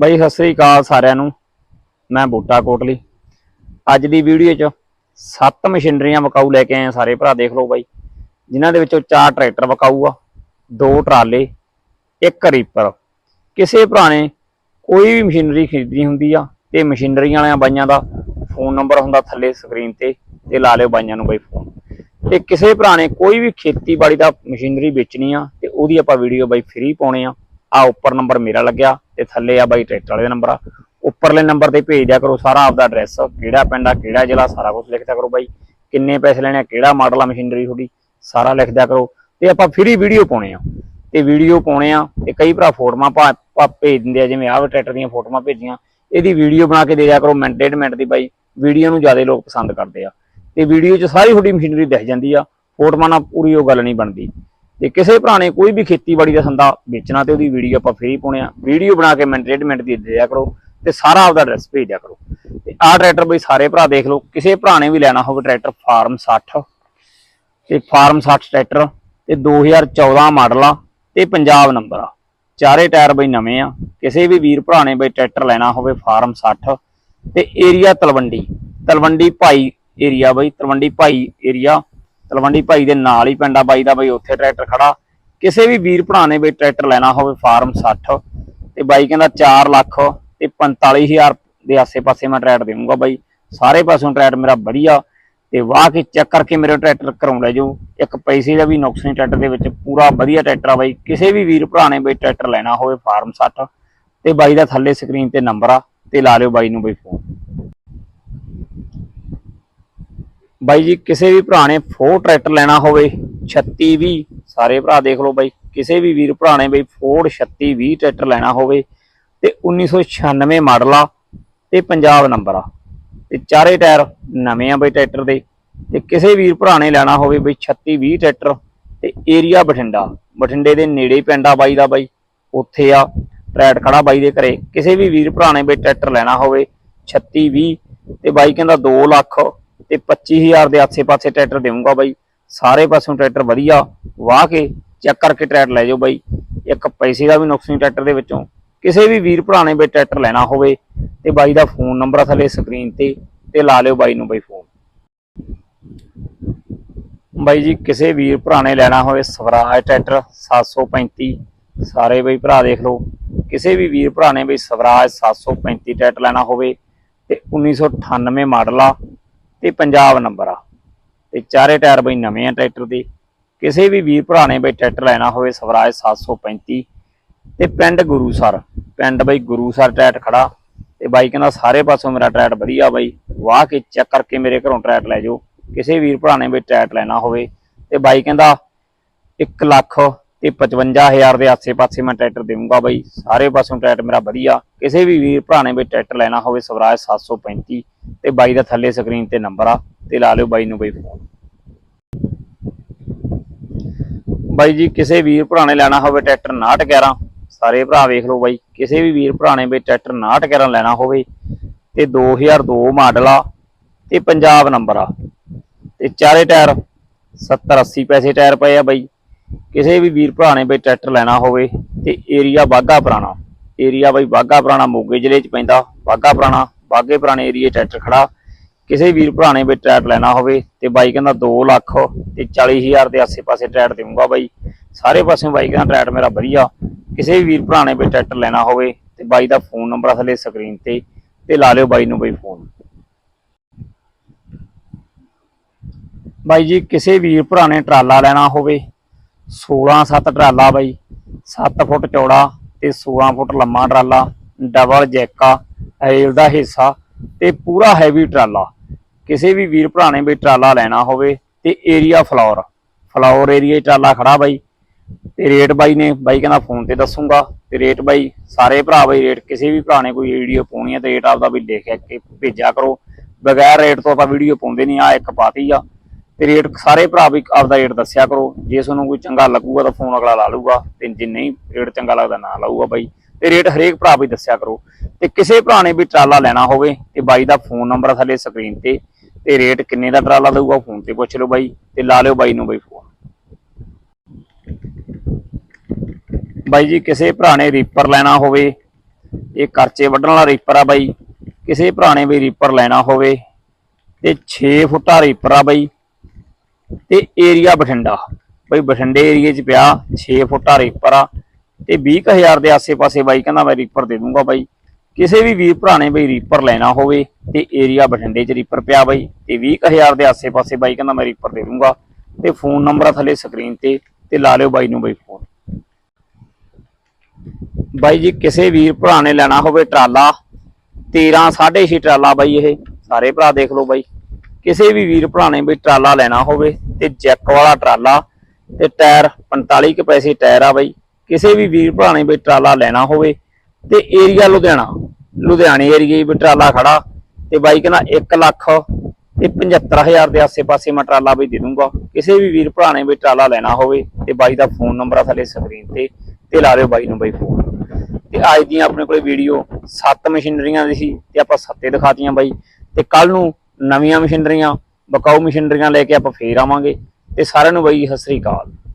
ਬਾਈ, ਸਤਿ ਸ੍ਰੀ ਅਕਾਲ ਸਾਰਿਆਂ ਨੂੰ। ਮੈਂ ਬੂਟਾ ਕੋਟਲੀ। ਅੱਜ ਦੀ ਵੀਡੀਓ 'ਚ ਸੱਤ ਮਸ਼ੀਨਰੀਆਂ ਵਿਕਾਊ ਲੈ ਕੇ ਆਏ ਸਾਰੇ ਭਰਾ, ਦੇਖ ਲਓ ਬਾਈ। ਜਿਨ੍ਹਾਂ ਦੇ ਵਿੱਚੋਂ ਚਾਰ ਟਰੈਕਟਰ ਵਿਕਾਊ ਆ, ਦੋ ਟਰਾਲੇ, ਇੱਕ ਰੀਪਰ। ਕਿਸੇ ਭਰਾ ਨੇ ਕੋਈ ਵੀ ਮਸ਼ੀਨਰੀ ਖਰੀਦਣੀ ਹੁੰਦੀ ਆ ਤੇ ਮਸ਼ੀਨਰੀਆਂ ਵਾਲਿਆਂ ਬਾਈਆਂ ਦਾ ਫੋਨ ਨੰਬਰ ਹੁੰਦਾ ਥੱਲੇ ਸਕਰੀਨ ਤੇ ਤੇ ਲਾ ਲਿਓ ਬਾਈਆਂ ਨੂੰ ਬਾਈ ਫੋਨ। ਤੇ ਕਿਸੇ ਭਰਾ ਨੇ ਕੋਈ ਵੀ ਖੇਤੀਬਾੜੀ ਦਾ ਮਸ਼ੀਨਰੀ ਵੇਚਣੀ ਆ ਤੇ ਉਹਦੀ ਆਪਾਂ ਵੀਡੀਓ ਬਾਈ ਫ੍ਰੀ ਪਾਉਣੇ ਆ। ਆ ਉੱਪਰ ਨੰਬਰ ਮੇਰਾ ਲੱਗਿਆ। ਤੇ ਥੱਲੇ ਆ ਬਾਈ ਟਰੈਕਟਰ ਵਾਲੇ ਦਾ ਨੰਬਰ ਆ। ਉੱਪਰਲੇ ਨੰਬਰ ਤੇ ਭੇਜ ਦਿਆ ਕਰੋ ਸਾਰਾ ਆਪਦਾ ਐਡਰੈਸ ਕਿਹੜਾ ਪਿੰਡ ਆ, ਕਿਹੜਾ ਜ਼ਿਲ੍ਹਾ, ਸਾਰਾ ਕੁਝ ਲਿਖ ਦਿਆ ਕਰੋ ਬਾਈ। ਕਿੰਨੇ ਪੈਸੇ ਲੈਣੇ ਆ, ਕਿਹੜਾ ਮਾਡਲ ਆ ਮਸ਼ੀਨਰੀ ਤੁਹਾਡੀ, ਸਾਰਾ ਲਿਖ ਦਿਆ ਕਰੋ। ਤੇ ਆਪਾਂ ਫ੍ਰੀ ਵੀਡੀਓ ਪਾਉਣੇ ਆ। ਤੇ ਵੀਡੀਓ ਪਾਉਣੇ ਆ, ਤੇ ਕਈ ਭਰਾ ਫੋਟੋਆਂ ਪਾ ਭੇਜ ਦਿੰਦੇ ਆ, ਜਿਵੇਂ ਆਹ ਟਰੈਕਟਰ ਦੀਆਂ ਫੋਟੋਆਂ ਭੇਜੀਆਂ। ਇਹਦੀ ਵੀਡੀਓ ਬਣਾ ਕੇ ਦੇ ਦਿਆ ਕਰੋ ਮਿੰਟ, ਡੇਢ ਮਿੰਟ ਦੀ ਬਾਈ। ਵੀਡੀਓ ਨੂੰ ਜ਼ਿਆਦਾ ਲੋਕ ਪਸੰਦ ਕਰਦੇ ਆ। ਤੇ ਵੀਡੀਓ 'ਚ ਸਾਰੀ ਤੁਹਾਡੀ ਮਸ਼ੀਨਰੀ ਦਿਖ ਜਾਂਦੀ ਆ। ਫੋਟੋਆਂ ਨਾਲ ਪੂਰੀ ਉਹ ਗੱਲ ਨਹੀਂ ਬਣਦੀ। ਤੇ ਕਿਸੇ ਭਰਾ ਨੇ ਕੋਈ ਵੀ ਖੇਤੀਬਾੜੀ ਦਾ ਸੰਦਾ ਵੇਚਣਾ ਤੇ ਉਹਦੀ ਵੀਡੀਓ ਆਪਾਂ ਫ੍ਰੀ ਪਾਉਣੇ ਆ ਵੀਡੀਓ ਬਣਾ ਕੇ ਮਿੰਟ ਡੇਢ ਮਿੰਟ ਦੀ ਦੇ ਦਿਆ ਕਰੋ ਤੇ ਸਾਰਾ ਆਪਦਾ ਐਡਰੈਸ ਭੇਜ ਦਿਆ ਕਰੋ। ਤੇ ਆਹ ਟਰੈਕਟਰ ਬਈ ਸਾਰੇ ਭਰਾ ਦੇਖ ਲਓ, ਕਿਸੇ ਭਰਾ ਨੇ ਵੀ ਲੈਣਾ ਹੋਵੇ ਟਰੈਕਟਰ ਫਾਰਮ 60 ਤੇ ਫਾਰਮ 60 ਟਰੈਕਟਰ ਤੇ 2014 ਮਾਡਲ ਆ ਤੇ ਪੰਜਾਬ ਨੰਬਰ ਆ। ਚਾਰੇ ਟਾਇਰ ਬਈ ਨਵੇਂ ਆ, ਕਿਸੇ ਵੀ ਵੀਰ ਭਰਾ ਨੇ ਬਈ ਟਰੈਕਟਰ ਲੈਣਾ ਹੋਵੇ ਫਾਰਮ 60 ਤੇ ਏਰੀਆ ਤਲਵੰਡੀ ਤਲਵੰਡੀ ਭਾਈ ਏਰੀਆ ਬਈ, ਤਲਵੰਡੀ ਭਾਈ ਏਰੀਆ ਤਲਵੰਡੀ ਭਾਈ ਦੇ ਨਾਲ ਹੀ ਪਿੰਡ ਬਾਈ ਦਾ ਬਈ ਉੱਥੇ ਟਰੈਕਟਰ ਖੜਾ। ਕਿਸੇ ਵੀ ਵੀਰ ਭਰਾ ਨੇ ਬਈ ਟਰੈਕਟਰ ਲੈਣਾ ਹੋਵੇ ਫਾਰਮ 60 ਤੇ ਬਾਈ ਕਹਿੰਦਾ 4 ਲੱਖ ਤੇ 45000 ਦੇ ਆਸੇ-ਪਾਸੇ ਮੈਂ ਟਰੈਕਟਰ ਦੇਵਾਂਗਾ ਬਾਈ। ਸਾਰੇ ਪਾਸੋਂ ਟਰੈਕਟਰ ਮੇਰਾ ਵਧੀਆ, ਤੇ ਵਾਹ ਕੇ ਚੈੱਕ ਕਰਕੇ ਮੇਰੇ ਟਰੈਕਟਰ ਕਰਾਉਣ ਲੈ ਜਾਓ। ਇੱਕ ਪੈਸੇ ਦਾ ਵੀ ਨੁਕਸ ਨਹੀਂ ਟਰੈਕਟਰ ਦੇ ਵਿੱਚ, ਪੂਰਾ ਵਧੀਆ ਟਰੈਕਟਰ ਆ ਬਾਈ। ਕਿਸੇ ਵੀ ਵੀਰ ਭਰਾ ਨੇ ਬਈ ਟਰੈਕਟਰ ਲੈਣਾ ਹੋਵੇ ਫਾਰਮ 60 ਤੇ ਬਾਈ ਦਾ ਥੱਲੇ ਸਕਰੀਨ ਤੇ ਨੰਬਰ ਆ, ਤੇ ਲਾ ਲਿਓ ਬਾਈ ਨੂੰ ਬਈ ਫੋਨ ਬਾਈ ਜੀ, ਕਿਸੇ ਵੀ ਭਰਾ ਨੇ ਫੋਰ ਟਰੈਕਟਰ ਲੈਣਾ ਹੋਵੇ 36 20 ਸਾਰੇ ਭਰਾ ਦੇਖ ਲਓ ਬਾਈ, ਕਿਸੇ ਵੀ ਵੀਰ ਭਰਾ ਨੇ ਬਈ ਫੋਰਡ 36 20 ਟਰੈਕਟਰ ਲੈਣਾ ਹੋਵੇ ਤੇ 1996 ਮਾਡਲ ਆ ਤੇ ਪੰਜਾਬ ਨੰਬਰ ਆ। ਤੇ ਚਾਰੇ ਟਾਇਰ ਨਵੇਂ ਆ ਬਾਈ ਟਰੈਕਟਰ ਦੇ। ਤੇ ਕਿਸੇ ਵੀਰ ਭਰਾ ਨੇ ਲੈਣਾ ਹੋਵੇ ਬਈ 36 20 ਟਰੈਕਟਰ ਤੇ ਏਰੀਆ ਬਠਿੰਡਾ। ਬਠਿੰਡੇ ਦੇ ਨੇੜੇ ਹੀ ਪਿੰਡ ਆ ਬਾਈ ਦਾ ਬਾਈ, ਉੱਥੇ ਆ ਟਰੈਕਟਰ ਖੜਾ ਬਾਈ ਦੇ ਘਰੇ। ਕਿਸੇ ਵੀ ਵੀਰ ਭਰਾ ਨੇ ਬਈ ਟਰੈਕਟਰ ਲੈਣਾ ਹੋਵੇ 36 20 ਤੇ ਬਾਈ ਕਹਿੰਦਾ 2 ਲੱਖ। ਤੇ 25000 ਦੇ ਆਸੇ-ਪਾਸੇ ਟਰੈਕਟਰ ਦੇਵਾਂਗਾ ਬਾਈ। ਸਾਰੇ ਪਾਸੋਂ ਟਰੈਕਟਰ ਵਧੀਆ। ਵਾਹ ਕੇ ਚੈੱਕ ਕਰਕੇ ਟਰੈਕਟਰ ਲੈ ਜਾਓ ਬਾਈ। ਇੱਕ ਪੈਸੇ ਦਾ ਵੀ ਨੁਕਸਾਨ ਟਰੈਕਟਰ ਦੇ ਵਿੱਚੋਂ। ਕਿਸੇ ਵੀ ਵੀਰ ਭਰਾ ਨੇ ਬਈ ਟਰੈਕਟਰ ਲੈਣਾ ਹੋਵੇ ਤੇ ਬਾਈ ਦਾ ਫੋਨ ਨੰਬਰ ਆ ਥੱਲੇ ਸਕਰੀਨ ਤੇ ਤੇ ਲਾ ਲਿਓ ਬਾਈ ਨੂੰ ਬਾਈ ਫੋਨ। ਬਾਈ ਜੀ, ਕਿਸੇ ਵੀਰ ਭਰਾ ਨੇ ਲੈਣਾ ਹੋਵੇ ਸਵਰਾਜ ਟਰੈਕਟਰ 735 ਸਾਰੇ ਬਈ ਭਰਾ ਦੇਖ ਲਓ। ਕਿਸੇ ਵੀ ਵੀਰ ਭਰਾ ਨੇ ਬਈ ਸਵਰਾਜ 735 ਟਰੈਕਟਰ ਲੈਣਾ ਹੋਵੇ ਤੇ 1998 ਮਾਡਲ ਆ। ਤੇ ਪੰਜਾਬ ਨੰਬਰ ਆ। ਤੇ ਚਾਰੇ ਟਾਇਰ ਬਈ ਨਵੇਂ ਆ ਟਰੈਕਟਰ ਦੇ। ਕਿਸੇ ਵੀ ਵੀਰ ਭਰਾ ਨੇ ਬਈ ਟਰੈਕਟਰ ਲੈਣਾ ਹੋਵੇ ਸਵਰਾਜ 735 ਤੇ ਪਿੰਡ ਗੁਰੂਸਰ ਪਿੰਡ ਬਈ ਗੁਰੂਸਰ ਟਰੈਕਟ ਖੜਾ। ਤੇ ਬਾਈ ਕਹਿੰਦਾ ਸਾਰੇ ਪਾਸੋਂ ਮੇਰਾ ਟਰੈਕਟ ਵਧੀਆ ਬਾਈ। ਵਾਹ ਕੇ ਚੈੱਕ ਕਰਕੇ ਮੇਰੇ ਘਰੋਂ ਟਰੈਕਟ ਲੈ ਜਾਓ। ਕਿਸੇ ਵੀਰ ਭਰਾ ਨੇ ਬਈ ਟਰੈਕਟ ਲੈਣਾ ਹੋਵੇ। ਤੇ ਬਾਈ ਕਹਿੰਦਾ 1 ਲੱਖ ਤੇ 55000 ਦੇ ਆਸੇ-ਪਾਸੇ ਮੈਂ ਟਰੈਕਟਰ ਦੇਵਾਂਗਾ ਬਾਈ। ਸਾਰੇ ਪਾਸੋਂ ਟਰੈਕਟਰ ਮੇਰਾ ਵਧੀਆ। ਕਿਸੇ ਵੀ ਵੀਰ ਭਰਾ ਨੇ ਵੀ ਟਰੈਕਟਰ ਲੈਣਾ ਹੋਵੇ, ਸਵਰਾਜ 735 ਤੇ ਬਾਈ ਦਾ ਥੱਲੇ ਸਕਰੀਨ ਤੇ ਨੰਬਰ ਆ ਤੇ ਲਾ ਲਿਓ ਬਾਈ ਨੂੰ ਬਈ ਫੋਨ ਬਾਈ ਜੀ, ਕਿਸੇ ਵੀਰ ਭਰਾ ਨੇ ਲੈਣਾ ਹੋਵੇ ਟਰੈਕਟਰ 6911 ਸਾਰੇ ਭਰਾ ਵੇਖ ਲਓ ਬਾਈ। ਕਿਸੇ ਵੀ ਵੀਰ ਭਰਾ ਨੇ ਵੀ ਟਰੈਕਟਰ 6911 ਲੈਣਾ ਹੋਵੇ ਤੇ 2002 ਮਾਡਲ ਆ ਤੇ ਪੰਜਾਬ ਨੰਬਰ ਆ। ਤੇ ਚਾਰੇ ਟਾਇਰ 70 80 ਪੈਸੇ ਟਾਇਰ ਪਏ ਆ ਬਾਈ। ਕਿਸੇ ਵੀ ਵੀਰ ਭਰਾ ਨੇ ਬਈ ਟਰੈਕਟਰ ਲੈਣਾ ਹੋਵੇ ਤੇ ਏਰੀਆ ਬਾਗਾ ਪੁਰਾਣਾ। ਏਰੀਆ ਬਈ ਬਾਗਾ ਪੁਰਾਣਾ ਮੋਗੇ ਜ਼ਿਲ੍ਹੇ 'ਚ ਪੈਂਦਾ ਬਾਗਾ ਪੁਰਾਣਾ ਬਾਗੇ ਪੁਰਾਣੇ ਏਰੀਏ ਟਰੈਕਟਰ ਖੜਾ। ਕਿਸੇ ਵੀਰ ਭਰਾ ਨੇ ਬਈ ਟਰੈਕਟਰ ਲੈਣਾ ਹੋਵੇ ਤੇ ਬਾਈ ਕਹਿੰਦਾ 2 ਲੱਖ ਤੇ 40000 ਦੇ ਆਸੇ-ਪਾਸੇ ਟਰੈਕਟਰ ਦੇਵਾਂਗਾ ਬਾਈ। ਸਾਰੇ ਪਾਸਿਓਂ ਬਾਈ ਕਹਿੰਦਾ ਟਰੈਕਟਰ ਮੇਰਾ ਵਧੀਆ। ਕਿਸੇ ਵੀ ਵੀਰ ਭਰਾ ਨੇ ਬਈ ਟਰੈਕਟਰ ਲੈਣਾ ਹੋਵੇ ਤੇ ਬਾਈ ਦਾ ਫੋਨ ਨੰਬਰ ਥੱਲੇ ਸਕਰੀਨ ਤੇ ਤੇ ਲਾ ਲਿਓ ਬਾਈ ਨੂੰ ਬਈ ਫੋਨ। ਬਾਈ ਜੀ, ਕਿਸੇ ਵੀਰ ਭਰਾ ਨੇ ਟਰਾਲਾ ਲੈਣਾ ਹੋਵੇ 16 7 ਟਰਾਲਾ ਬਾਈ 7 ਫੁੱਟ ਚੌੜਾ ਤੇ 16 ਫੁੱਟ ਲੰਮਾ ਟਰਾਲਾ, ਡਬਲ ਜੈਕਾ ਹੈਲ ਦਾ ਹਿੱਸਾ ਤੇ ਪੂਰਾ ਹੈਵੀ ਟਰਾਲਾ। ਕਿਸੇ ਵੀ ਵੀਰ ਭਰਾ ਨੇ ਬਈ ਟਰਾਲਾ ਲੈਣਾ ਹੋਵੇ ਤੇ ਏਰੀਆ ਫਲੋਰ ਫਲੋਰ ਏਰੀਆ ਟਰਾਲਾ ਖੜਾ ਬਾਈ। ਤੇ ਰੇਟ ਬਾਈ ਨੇ ਬਾਈ ਕਹਿੰਦਾ ਫੋਨ ਤੇ ਦੱਸੂਗਾ। ਤੇ ਰੇਟ ਬਾਈ, ਸਾਰੇ ਭਰਾ ਬਾਈ ਰੇਟ ਕਿਸੇ ਵੀ ਭਰਾ ਨੇ ਕੋਈ ਵੀਡੀਓ ਪਾਉਣੀ ਹੈ ਤੇ ਰੇਟ ਆਪਦਾ ਵੀ ਲਿਖ ਕੇ ਭੇਜਿਆ ਕਰੋ। ਬਗੈਰ ਰੇਟ ਤੋਂ ਆਪਾਂ ਵੀਡੀਓ ਪਾਉਂਦੇ ਨਹੀਂ ਆ ਇੱਕ ਪਾਤੀ ਆ। ਤੇ ਰੇਟ ਸਾਰੇ ਭਰਾ ਵੀ ਆਪਦਾ ਰੇਟ ਦੱਸਿਆ ਕਰੋ। ਜੇ ਤੁਹਾਨੂੰ ਕੋਈ ਚੰਗਾ ਲੱਗੂਗਾ ਤਾਂ ਫੋਨ ਅਗਲਾ ਲਾ ਲੂਗਾ ਤੇ ਜੇ ਨਹੀਂ ਰੇਟ ਚੰਗਾ ਲੱਗਦਾ ਨਾ ਲਾਊਗਾ ਬਾਈ। ਤੇ ਰੇਟ ਹਰੇਕ ਭਰਾ ਵੀ ਦੱਸਿਆ ਕਰੋ। ਤੇ ਕਿਸੇ ਭਰਾ ਨੇ ਵੀ ਟਰਾਲਾ ਲੈਣਾ ਹੋਵੇ ਤੇ ਬਾਈ ਦਾ ਫੋਨ ਨੰਬਰ ਸਾਡੇ ਸਕਰੀਨ ਤੇ ਤੇ ਰੇਟ ਕਿੰਨੇ ਦਾ ਟਰਾਲਾ ਦਊਗਾ ਫੋਨ ਤੇ ਪੁੱਛ ਲਓ ਬਾਈ ਤੇ ਲਾ ਲਿਓ ਬਾਈ ਨੂੰ ਬਾਈ ਫੋਨ ਬਾਈ ਜੀ, ਕਿਸੇ ਭਰਾ ਨੇ ਰੀਪਰ ਲੈਣਾ ਹੋਵੇ, ਇਹ ਕਰਚੇ ਵੱਢਣ ਵਾਲਾ ਰੀਪਰ ਆ ਬਾਈ। ਕਿਸੇ ਭਰਾ ਨੇ ਵੀ ਰੀਪਰ ਲੈਣਾ ਹੋਵੇ ਤੇ 6 ਫੁੱਟਾ ਰੀਪਰ ਆ ਬਾਈ। ਤੇ ਏਰੀਆ ਬਠਿੰਡਾ। ਬਈ ਬਠਿੰਡੇ ਏਰੀਏ 'ਚ ਪਿਆ 6 ਫੁੱਟਾ ਰੀਪਰ ਆ, ਤੇ 20000 ਦੇ ਆਸੇ-ਪਾਸੇ ਬਾਈ ਕਹਿੰਦਾ ਮੈਂ ਰੀਪਰ ਦੇ ਦੂੰਗਾ ਬਾਈ। ਕਿਸੇ ਵੀ ਵੀਰ ਭਰਾ ਨੇ ਬਈ ਰੀਪਰ ਲੈਣਾ ਹੋਵੇ ਤੇ ਏਰੀਆ ਬਠਿੰਡੇ 'ਚ ਰੀਪਰ ਪਿਆ ਬਾਈ, ਤੇ 20000 ਦੇ ਆਸੇ-ਪਾਸੇ ਬਾਈ ਕਹਿੰਦਾ ਮੈਂ ਰੀਪਰ ਦੇ ਦੂੰਗਾ। ਤੇ ਫੋਨ ਨੰਬਰ ਆ ਥੱਲੇ ਸਕਰੀਨ ਤੇ ਤੇ ਲਾ ਲਿਓ ਬਾਈ ਨੂੰ ਬਾਈ ਫੋਨ ਬਾਈ ਜੀ, ਕਿਸੇ ਵੀਰ ਭਰਾ ਨੇ ਲੈਣਾ ਹੋਵੇ ਟਰਾਲਾ 13 6.5 ਟਰਾਲਾ ਬਾਈ ਇਹ, ਸਾਰੇ ਭਰਾ ਦੇਖ ਲਓ ਬਾਈ। ਕਿਸੇ ਵੀ ਵੀਰ ਭਰਾ ਨੇ ਬਈ ਟਰਾਲਾ ਲੈਣਾ ਹੋਵੇ ਤੇ ਜੈਕ ਵਾਲਾ ਟਰਾਲਾ ਤੇ ਟਾਇਰ 45 ਕੁ ਪੈਸੇ ਟਾਇਰ ਆ ਬਾਈ, ਕਿਸੇ ਵੀ ਵੀਰ ਭਰਾ ਨੇ ਬਈ ਟਰਾਲਾ ਲੈਣਾ ਹੋਵੇ ਤੇ ਏਰੀਆ ਲੁਧਿਆਣਾ, ਲੁਧਿਆਣੇ ਏਰੀਏ ਵੀ ਟਰਾਲਾ ਖੜਾ ਤੇ ਬਾਈ ਕਹਿੰਦਾ 1 ਲੱਖ ਤੇ 75000 ਦੇ ਆਸੇ-ਪਾਸੇ ਮੈਂ ਟਰਾਲਾ ਬਈ ਦੇ ਦੂੰਗਾ। ਕਿਸੇ ਵੀ ਵੀਰ ਭਰਾ ਨੇ ਬਈ ਟਰਾਲਾ ਲੈਣਾ ਹੋਵੇ ਤੇ ਬਾਈ ਦਾ ਫੋਨ ਨੰਬਰ ਆ ਥੱਲੇ ਸਕਰੀਨ ਤੇ ਤੇ ਲਾ ਦਿਓ ਬਾਈ ਨੂੰ ਬਾਈ ਫੋਨ। ਤੇ ਅੱਜ ਦੀਆਂ ਆਪਣੇ ਕੋਲੇ ਵੀਡੀਓ ਸੱਤ ਮਸ਼ੀਨਰੀਆਂ ਦੀ ਸੀ ਤੇ ਆਪਾਂ ਸੱਤੇ ਦਿਖਾਤੀਆਂ ਬਾਈ। ਤੇ ਕੱਲ ਨੂੰ ਨਵੀਆਂ ਮਸ਼ੀਨਰੀਆਂ, ਬਕਾਊ ਮਸ਼ੀਨਰੀਆਂ ਲੈ ਕੇ ਆਪਾਂ ਫੇਰ ਆਵਾਂਗੇ। ਤੇ ਸਾਰਿਆਂ ਨੂੰ ਬਾਈ, ਸਤਿ ਸ੍ਰੀ ਅਕਾਲ।